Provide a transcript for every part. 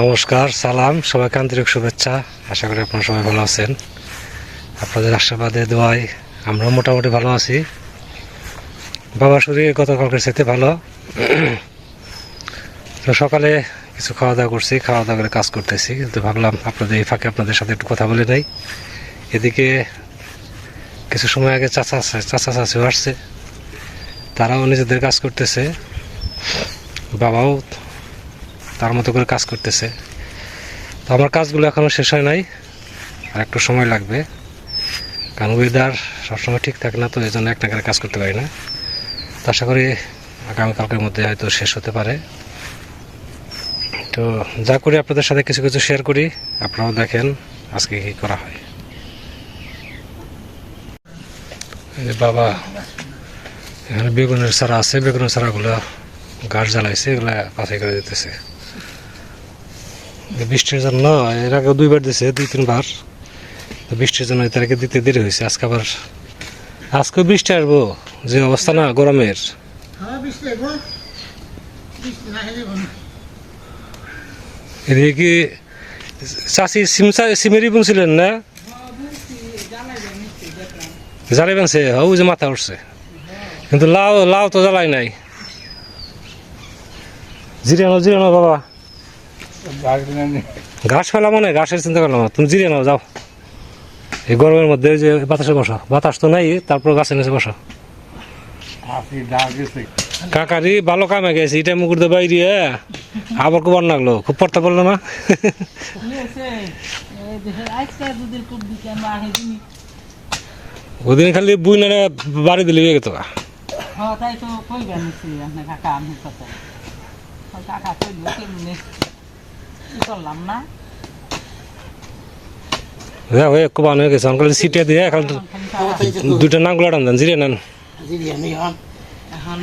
নমস্কার, সালাম, সবাইকে আন্তরিক শুভেচ্ছা। আশা করি আপনারা সবাই ভালো আছেন। আপনাদের আশীর্বাদে, দোয়ায় আমরাও মোটামুটি ভালো আছি। বাবা শরীর গতকালকে সেতে ভালো। তো সকালে কিছু খাওয়া দাওয়া করছি খাওয়া দাওয়া করে কাজ করতেছি, কিন্তু ভাবলাম আপনাদের এই ফাঁকে আপনাদের সাথে একটু কথা বলে নেই। এদিকে কিছু সময় আগে চাচা চাচা চাচিও আসছে। তারাও নিজেদের কাজ করতেছে। বাবাও তার মতো করে কাজ করতেছে। তো আমার কাজগুলো এখনও শেষ হয় নাই, আর একটু সময় লাগবে। কারণ ওয়েদার সবসময় ঠিক থাকে না, তো এই জন্য এক নাগারে কাজ করতে পারি না। তো আশা করি আগামীকালকের মধ্যে হয়তো শেষ হতে পারে। তো যা করি, আপনাদের সাথে কিছু কিছু শেয়ার করি, আপনারাও দেখেন আজকে কী করা হয়। বাবা, এখানে বেগুনের চারা আছে, বেগুনের চারাগুলো গাছ জ্বালাইছে, এগুলা বাছাই করে দিতেছে। বৃষ্টির জন্য এর আগে দুইবার দিছে দুই তিনবার। তো বৃষ্টির জন্য তাদেরকে দিতে দেরি হয়েছে আজকে আবার আজকে বৃষ্টি আসব যে অবস্থা না গরমের। হ্যাঁ এদিকে কি চাষি সিম সিমেরই বুনছিলেন না? জ্বালাই বানছে ও যে মাথা উঠছে। কিন্তু লাউ লাউ তো জ্বালাই নাই। জিরিয়ানো জিরিয়ানো বাবা। ঘাস ফেলা মানে ঘাসের চিন্তা করলাম। তুমি জিরিয়ে নাও, যাও। এই গরমের মধ্যে যে বাতাসে বসো। বাতাস তো নাই, তারপর গাছের নিচে বসো। কাকারি, ভালো কামে গেছে এটা মুকুর দিয়ে বাইরে আবার কুবার লাগল, খুব পড়তে পারল না? ওদিন খালি বুই না বাড়ি দিলে গেত হ্যাঁ কাকা কাকা করলাম না। হ্যাঁ হয়ে কুবান হয়ে গেছে। খালি সিটে দিয়ে খালি নাম নাঙ্গুলা টান দেন জিরে নেন। এখন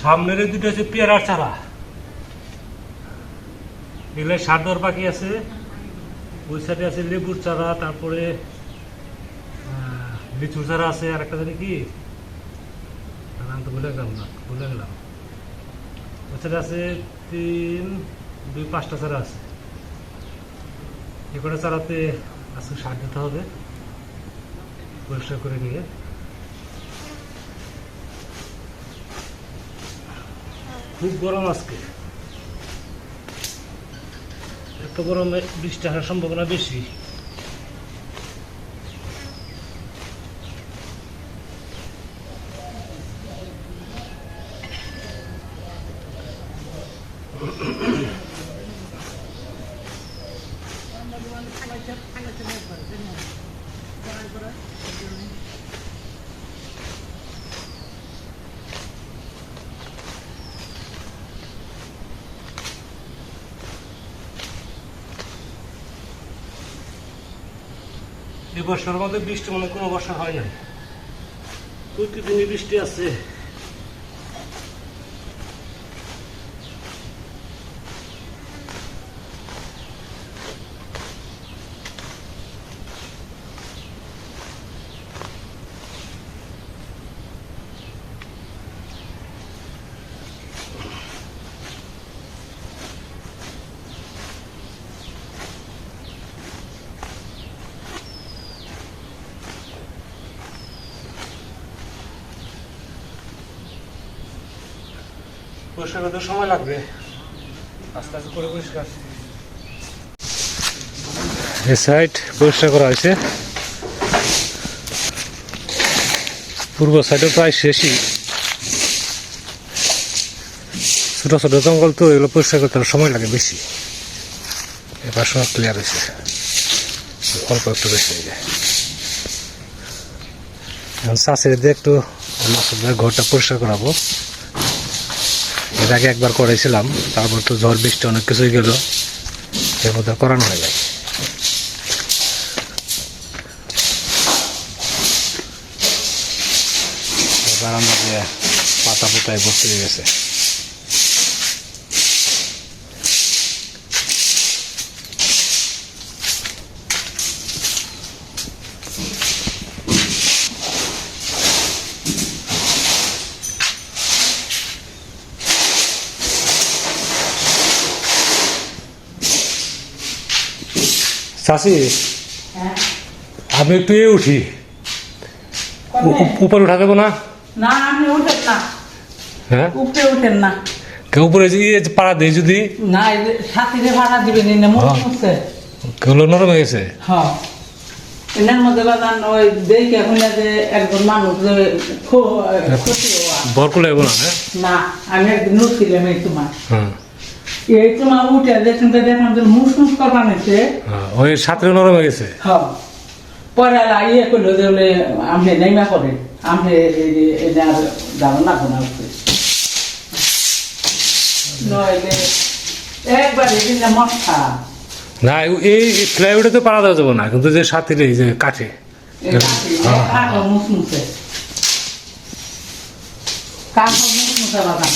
সামনের দুটো আছে পেয়ারার চারা। এগুলো সার দর পাখি আছে। ওই সাইডে আছে লেবুর চারা, তারপরে লিচুর চারা আছে, আর একটা জানি কি? নাম তো ভুলে গেলাম না, ভুলে গেলাম। ওই সাইডে আছে তিন, দুই, পাঁচটা চারা আছে। এ কটা চারাতে আজকে সার দিতে হবে, পরিষ্কার করে নিয়ে। খুব গরম আজকে। এত গরমে বৃষ্টি আসার সম্ভাবনা বেশি। এই সর্বাধিক বৃষ্টি মনে কোনো বর্ষা হয় না প্রতিদিনই বৃষ্টি আছে। পরিষ্কার করতে সময় লাগবে। আস্তে আস্তে করে পরিষ্কার। এই সাইড পরিষ্কার করা হয়েছে। পূর্ব সাইডে প্রায় শেষই। ছোট ছোট জঙ্গল তো এগুলো পরিষ্কার করতে সময় লাগে বেশি। এবার সব ক্লিয়ার হয়েছে। অল্প একটু বেশি হয়ে যায়। চাষের দিয়ে একটু ঘরটা পরিষ্কার করাবো। এর আগে একবার করেছিলাম, তারপর তো ঝড়, বৃষ্টি অনেক কিছুই গেল। এর মধ্যে করানো হয়ে যায় বারান্দা দিয়ে পাতা পোতায় ভর্তি হয়ে গেছে। চাষি হ্যাঁ? আমি একটু এ উঠি উপরে উঠা দেবো না? না আপনি উঠেন না। হ্যাঁ? উপরে উঠেন না। কেউ উপরে ইয়ে পাড়া দেয় যদি না সাথীরে ভাড়া দিবেন মুখ হ্যাঁ। কেউ নরম হয়ে গেছে? হ্যাঁ। এনার মধ্যে ওই দেখে এখন যে একজন মানুষ যে খুশি হওয়া বরকুল না হ্যাঁ? না আমি একদিন উঠছিলাম এই তোমার। হ্যাঁ। এই তোমার উঠে দেখুন দেখলাম যে মুস মুস নিছে হ্যাঁ, ওই সাঁতরে নরম হয়ে গেছে? হ্যাঁ। পরে আর ইয়ে করল যে বলে আমি নেইমা করে আমি এটা আর যাব না কোনো নইলে একবার এদিন মশা না এই- প্লাইউডে তো দেওয়া যাব না কিন্তু যে সাথীরে এই যে কাঠে। হ্যাঁ, কাঠো মুস মুছে কাঠো মুস মুছে বাদাম।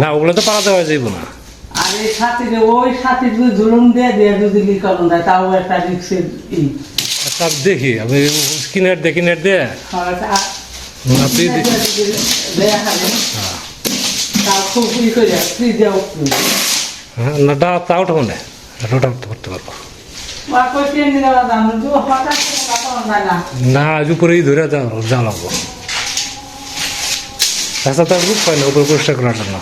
না। ওগুলো তো পাড়া দেওয়া যাইব না। আর এই সাথীরে ওই সাথী যদি ঝুলুন দিয়ে দিয়ে যদি লিখন দেয় তাও একটা রিক্সের ই। দেখি আমি কিনার দিয়ে কিনার দিয়ে। আপনি দেয়া খাবে তাও খুব ই করে ফ্রিজে উঠবে হ্যাঁ না উঠাবো না। করতে পারব। হয় না। আজ উপরেই ধরে যাওয়া লাগবো রাস্তা তো আর রূপ পায় পরিষ্কার করার জন্য।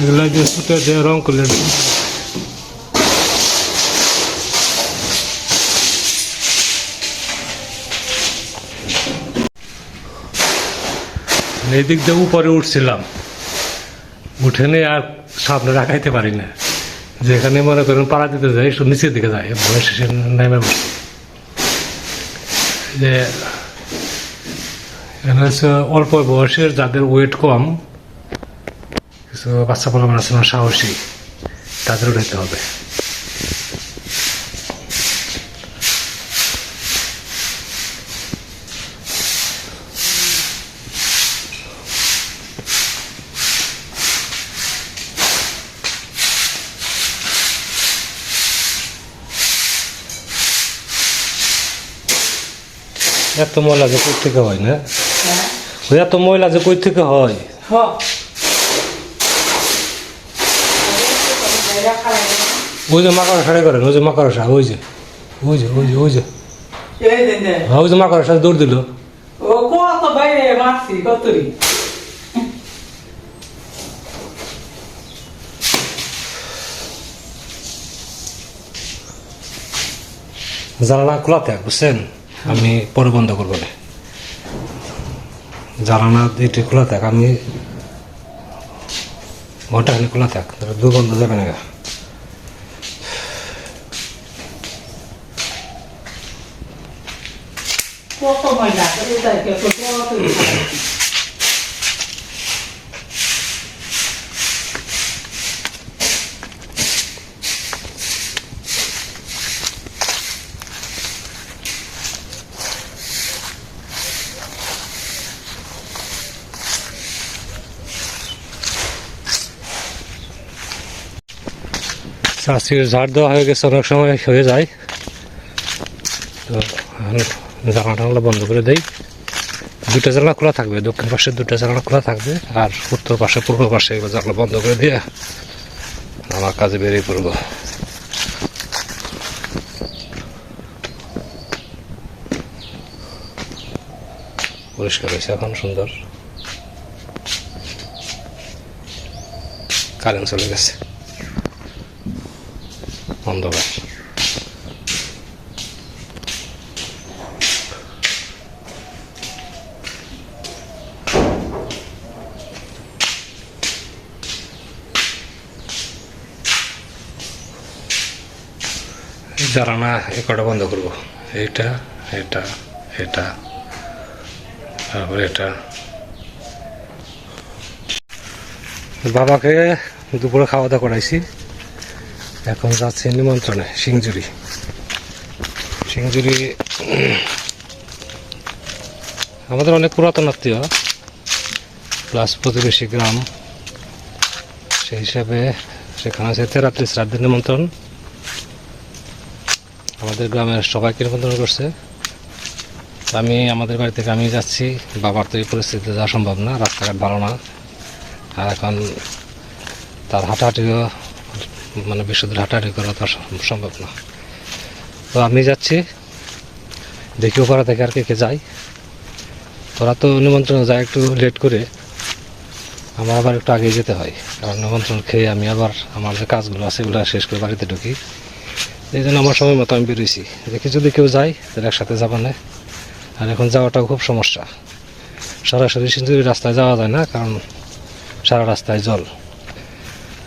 এগুলো যে সুতো দিয়ে রং করলে এই দিক দিয়ে উপরে উঠছিলাম। উঠে নিয়ে আর সামনে রাখাইতে পারি না। যেখানে মনে করেন পাড়া দিতে যাই, একটু নিচের দিকে যায় বয়স নেমে বসে। যে অল্প বয়সের যাদের ওয়েট কম কিছু বাচ্চা পড়া আছে সাহসী তাদেরও নিতে হবে। এত ময়লা যে কই থেকে হয় না? হ্যাঁ। ওই এত ময়লা যে কই থেকে হয়? ওই যে মাকার সাড়ে করেন ওই যে মাকার সা ওই যে ওই যে ওই যে ওই যে। হ্যাঁ, ওই যে মাকার সাথে দৌড় দিল। ও কত বাইরে মারছি কতরি। জানালা খোলা থাক বুঝছেন? আমি পরে বন্ধ করব না জানানা দুইটি খোলা থাক, আমি ঘন্টাখানি খোলা থাক দু বন্ধ যাবে না কত ময়লা। চাষির ঝাড় দেওয়া হয়ে গেছে, অনেক সময় হয়ে যায়। তো জানলা টানলা বন্ধ করে দেই। দুটা জানলা খোলা থাকবে, দক্ষিণ পাশে দুটা জানলা খোলা থাকবে, আর উত্তর পাশে, পূর্ব পাশে এবার জানলা বন্ধ করে দিয়ে আমার কাজে বেরিয়ে পড়ব। পরিষ্কার হয়েছে এখন, সুন্দর। কারেন্ট চলে গেছে। অন্ধকার এ কটা বন্ধ করব এটা এটা এটা, তারপরে এটা। বাবাকে দুপুরে খাওয়া দাওয়া করাইছি। এখন যাচ্ছে নিমন্ত্রণে, সিংজুরি। সিংজুরি আমাদের অনেক পুরাতন আত্মীয়, প্লাস প্রতিবেশী গ্রাম। সেই হিসাবে সেখানে আছে তেরাত্রিশ শ্রাদ্ধের নিমন্ত্রণ। আমাদের গ্রামের সবাইকে নিমন্ত্রণ করছে। আমি, আমাদের বাড়ি থেকে আমি যাচ্ছি, বাবার তো এই পরিস্থিতিতে যাওয়া সম্ভব না, রাস্তাঘাট ভালো না। আর এখন তার হাঁটাহাঁটিও মানে বিশুদ্ধ হাঁটাহাঁটি করা তো সম্ভব না। তো আমি যাচ্ছি, দেখি ওপারা থেকে আর কে কে যায়। তোরা তো নিমন্ত্রণ যায় একটু লেট করে। আমার আবার একটু আগে যেতে হয়। কারণ নিমন্ত্রণ খেয়ে আমি আবার আমার যে কাজগুলো আছে এগুলো শেষ করে বাড়িতে ঢুকি। এই জন্য আমার সময় মতো আমি বেরোইছি। দেখি যদি কেউ যায়, তাহলে একসাথে যাব না। আর এখন যাওয়াটাও খুব সমস্যা। সরাসরি সিন্ধুরি রাস্তায় যাওয়া যায় না, কারণ সারা রাস্তায় জল।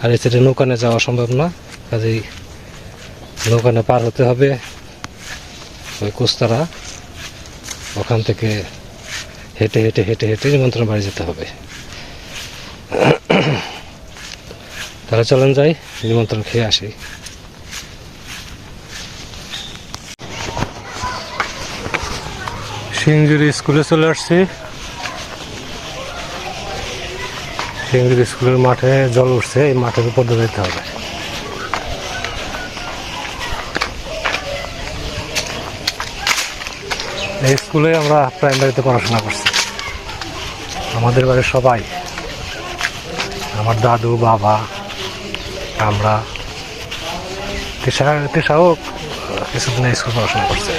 আর এছাড়া নৌকানে যাওয়া সম্ভব না, কাজেই নৌকানে পার হতে হবে ওই কুস্তারা। ওখান থেকে হেঁটে হেঁটে হেঁটে হেঁটে নিমন্ত্রণ বাড়ি যেতে হবে। তাহলে চলেন যাই, নিমন্ত্রণ খেয়ে আসি। সিংজুরি স্কুলে চলে আসছি। সিংজুরি স্কুলের মাঠে জল উঠছে, এই মাঠের উপর দিয়ে যেতে হবে। এই স্কুলে আমরা প্রাইমারিতে পড়াশোনা করছি। আমাদের বাড়ির সবাই, আমার দাদু, বাবা, আমরা, তিশা, তিশাও কিছুদিন স্কুল পড়াশোনা করছে।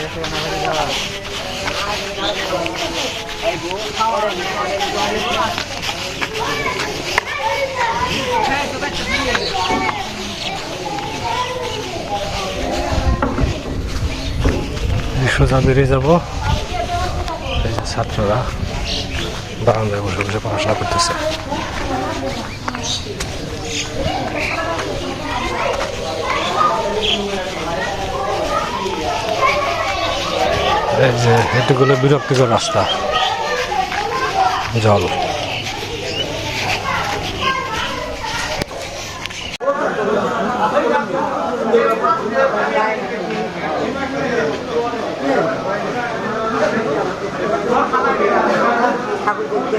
সোজা বেরিয়ে যাব এই যে ছাত্ররা বারান্দায় বসে বসে পড়াশোনা করতেছে এই যে এটুকুলো বিরক্তিকর রাস্তা জল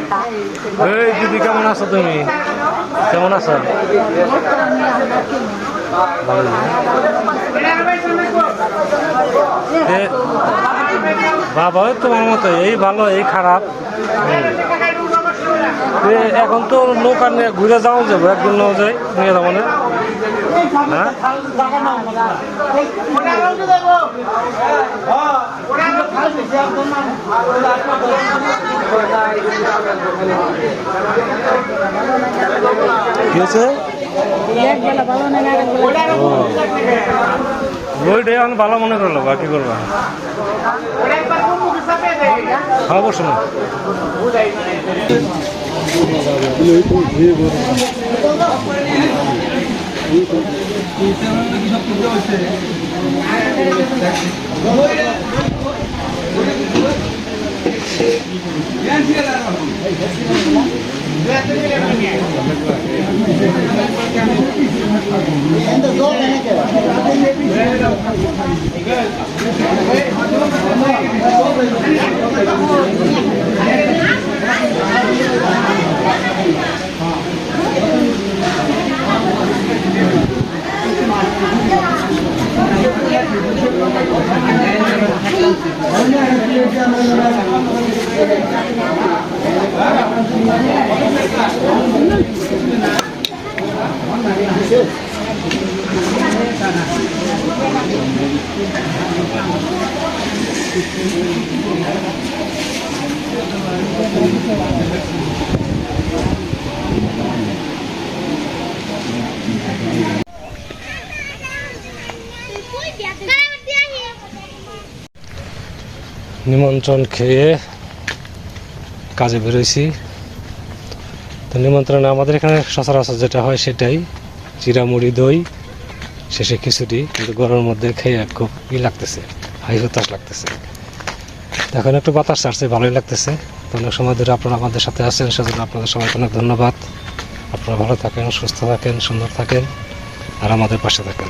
এই দিদি, কেমন আছো তুমি? কেমন আছো? বাবা তোমার মতো এই ভালো, এই খারাপ। এখন তো নৌকা নিয়ে ঘুরে যাওয়া যাব, একদিন নাও যাই, নিয়ে যাব না। কি হয়েছে ওইটাই আমি ভালো মনে করল বা কি করবা? হ্যাঁ অবশ্যই না নিমন্ত্রণ খেয়ে কাজে বেরোইছি। তো নিমন্ত্রণে আমাদের এখানে সচরাচর যেটা হয় সেটাই চিরা মুড়ি দই, শেষে খিচুড়ি, কিন্তু গরমের মধ্যে খেয়ে খুব ই লাগতেছে, হাই হতাশ লাগতেছে। এখন একটু বাতাস ছাড়ছে ভালোই লাগতেছে। তো অনেক সময় ধরে আপনারা আমাদের সাথে আছেন, সেজন্য আপনাদের সবাইকে অনেক ধন্যবাদ। আপনারা ভালো থাকেন, সুস্থ থাকেন, সুন্দর থাকেন, আর আমাদের পাশে থাকেন।